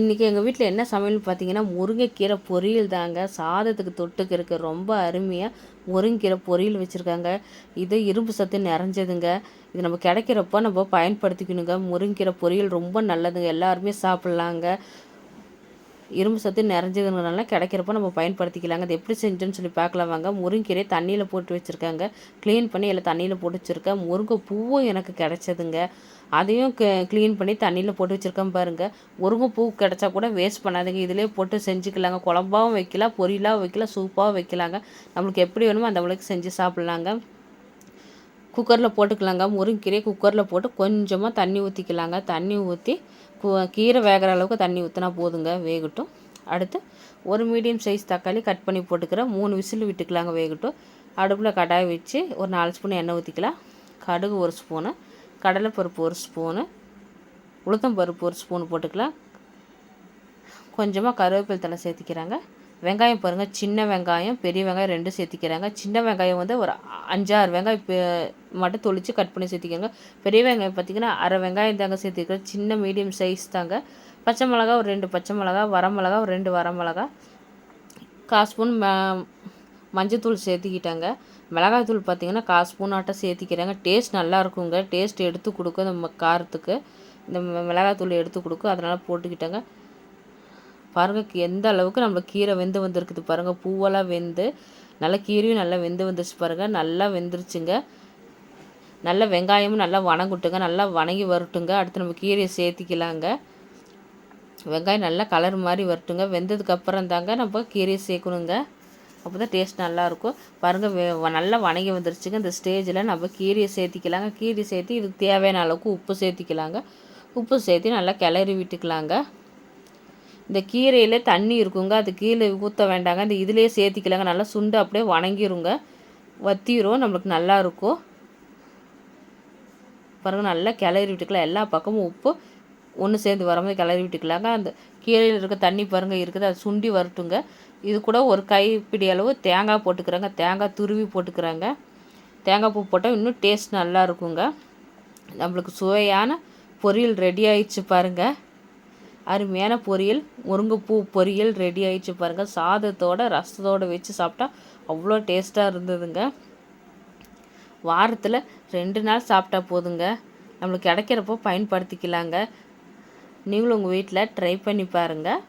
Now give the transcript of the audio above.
இன்றைக்கி எங்கள் வீட்டில் என்ன சமையல்னு பார்த்தீங்கன்னா முருங்கைக்கீரை பொரியல் தாங்க. சாதத்துக்கு தொட்டுக்கு இருக்க. ரொம்ப அருமையாக முருங்கைக்கீரை பொரியல் வச்சுருக்காங்க. இது இரும்பு சத்து நிறைஞ்சதுங்க. இது நம்ம கிடைக்கிறப்போ நம்ம பயன்படுத்திக்கணுங்க. முருங்கைக்கீரை பொரியல் ரொம்ப நல்லதுங்க. எல்லாருமே சாப்பிட்லாங்க. இரும்பு சத்து நிறைஞ்சதுனால கிடைக்கிறப்ப நம்ம பயன்படுத்திக்கலாங்க. அது எப்படி செஞ்சோன்னு சொல்லி பார்க்கலாம் வாங்க. முருங்கீரை தண்ணியில் போட்டு வச்சுருக்காங்க. க்ளீன் பண்ணி எல்லாம் தண்ணியில் போட்டு வச்சுருக்கேன். முருங்கை பூவும் எனக்கு கிடச்சதுங்க. அதையும் க்ளீன் பண்ணி தண்ணியில் போட்டு வச்சுருக்கேன் பாருங்கள் முருங்கை பூ கிடச்சா கூட வேஸ்ட் பண்ணாதுங்க. இதிலே போட்டு செஞ்சுக்கலாங்க. குழம்பாகவும் வைக்கலாம் பொரியலாகவும் வைக்கலாம் சூப்பாகவும் வைக்கலாங்க. நம்மளுக்கு எப்படி வேணுமோ அந்த அளவுக்கு செஞ்சு சாப்பிட்லாங்க. குக்கரில் போட்டுக்கலாங்க. முருங்கீரையை குக்கரில் போட்டு கொஞ்சமாக தண்ணி ஊற்றிக்கலாங்க தண்ணி ஊற்றி கீரை வேகிற அளவுக்கு தண்ணி ஊற்றினா போதுங்க வேகட்டும். அடுத்து ஒரு மீடியம் சைஸ் தக்காளி கட் பண்ணி போட்டுக்கிறேன். மூணு விசில் விட்டுக்கலாங்க வேகட்டும். அடுப்பில் கடாய் வச்சு ஒரு நாலு ஸ்பூன் எண்ணெய் ஊற்றிக்கலாம் கடுகு ஒரு ஸ்பூனு கடலைப்பருப்பு ஒரு ஸ்பூனு உளுத்தம் பருப்பு ஒரு ஸ்பூன் போட்டுக்கலாம். கொஞ்சமாக கருவேப்பிலை தலை சேர்த்திக்கிறாங்க வெங்காயம் பாருங்கள் சின்ன வெங்காயம் பெரிய வெங்காயம் ரெண்டும் சேர்த்திக்கிறாங்க. சின்ன வெங்காயம் வந்து ஒரு அஞ்சாறு வெங்காயம் மட்டும் தொளித்து கட் பண்ணி சேர்த்திக்கோங்க. பெரிய வெங்காயம் பார்த்திங்கன்னா அரை வெங்காயம் தாங்க சேர்த்திக்கிறோம் சின்ன மீடியம் சைஸ் தாங்க. பச்சை மிளகா ஒரு ரெண்டு பச்சை மிளகா வரமிளகா ஒரு ரெண்டு வரமிளகா கால் ஸ்பூன் மஞ்சத்தூள் சேர்த்திக்கிட்டாங்க. மிளகாய்த்தூள் பார்த்திங்கன்னா கால் ஸ்பூன் ஆட்டம் சேர்த்திக்கிறாங்க. டேஸ்ட் நல்லா இருக்குங்க. டேஸ்ட் எடுத்து கொடுக்கும். நம்ம காரத்துக்கு. இந்த மிளகாய்த்தூள் எடுத்து கொடுக்கும். அதனால் போட்டுக்கிட்டாங்க. பாருங்கள் எந்த அளவுக்கு நம்ம கீரை வெந்து வந்திருக்குது பாருங்கள் பூவெல்லாம் வெந்து நல்லா கீரையும் நல்லா வெந்து வந்துருச்சு பாருங்கள் நல்லா வெந்துருச்சுங்க. நல்லா வெங்காயமும் நல்லா வணங்குட்டுங்க. நல்லா வணங்கி வரட்டுங்க. அடுத்து நம்ம கீரையை சேர்த்திக்கலாங்க. வெங்காயம் நல்லா கலர் மாதிரி வரட்டுங்க. வெந்ததுக்கப்புறம் தாங்க நம்ம கீரையை சேர்க்கணுங்க. அப்போ தான் டேஸ்ட் நல்லாயிருக்கும். பாருங்கள் வே நல்லா வணங்கி வந்துருச்சுங்க. இந்த ஸ்டேஜில் நம்ம கீரையை சேர்த்திக்கலாங்க. கீரை சேர்த்து இதுக்கு தேவையான அளவுக்கு உப்பு சேர்த்திக்கலாங்க. உப்பு சேர்த்து நல்லா கிளறி விட்டுக்கலாங்க. இந்த கீரையில் தண்ணி இருக்குங்க. அது கீழே ஊற்ற வேண்டாங்க. இந்த இதிலே சேர்த்திக்கலாங்க. நல்லா சுண்டு அப்படியே வணங்கிருங்க. வத்திரும். நம்மளுக்கு நல்லா இருக்கும். பாருங்கள் நல்லா கிளறி விட்டுக்கலாம். எல்லா பக்கமும் உப்பு ஒன்று சேர்ந்து வரும்போது கிளறி விட்டுக்கலாங்க. அந்த கீரையில் இருக்க தண்ணி பாருங்கள் இருக்குது. அது சுண்டி வரட்டுங்க. இது கூட ஒரு கைப்பிடி அளவு தேங்காய் போட்டுக்கிறாங்க. தேங்காய் துருவி போட்டுக்கிறாங்க. தேங்காய் பூ போட்டால் இன்னும் டேஸ்ட் நல்லா இருக்குங்க. நம்மளுக்கு சுவையான பொரியல் ரெடி ஆயிடுச்சு பாருங்கள் அருமையான பொரியல். முருங்கைப்பூ பொரியல் ரெடி ஆயிடுச்சு பாருங்கள் சாதத்தோட ரசத்தோடு வச்சு சாப்பிட்டா அவ்வளோ டேஸ்ட்டாக இருந்ததுங்க. வாரத்தில் ரெண்டு நாள் சாப்பிட்டா போதுங்க. நம்மளுக்கு கிடைக்கிறப்போ பயன்படுத்திக்கலாங்க. நீங்களும் உங்கள் வீட்டில் ட்ரை பண்ணி பாருங்கள்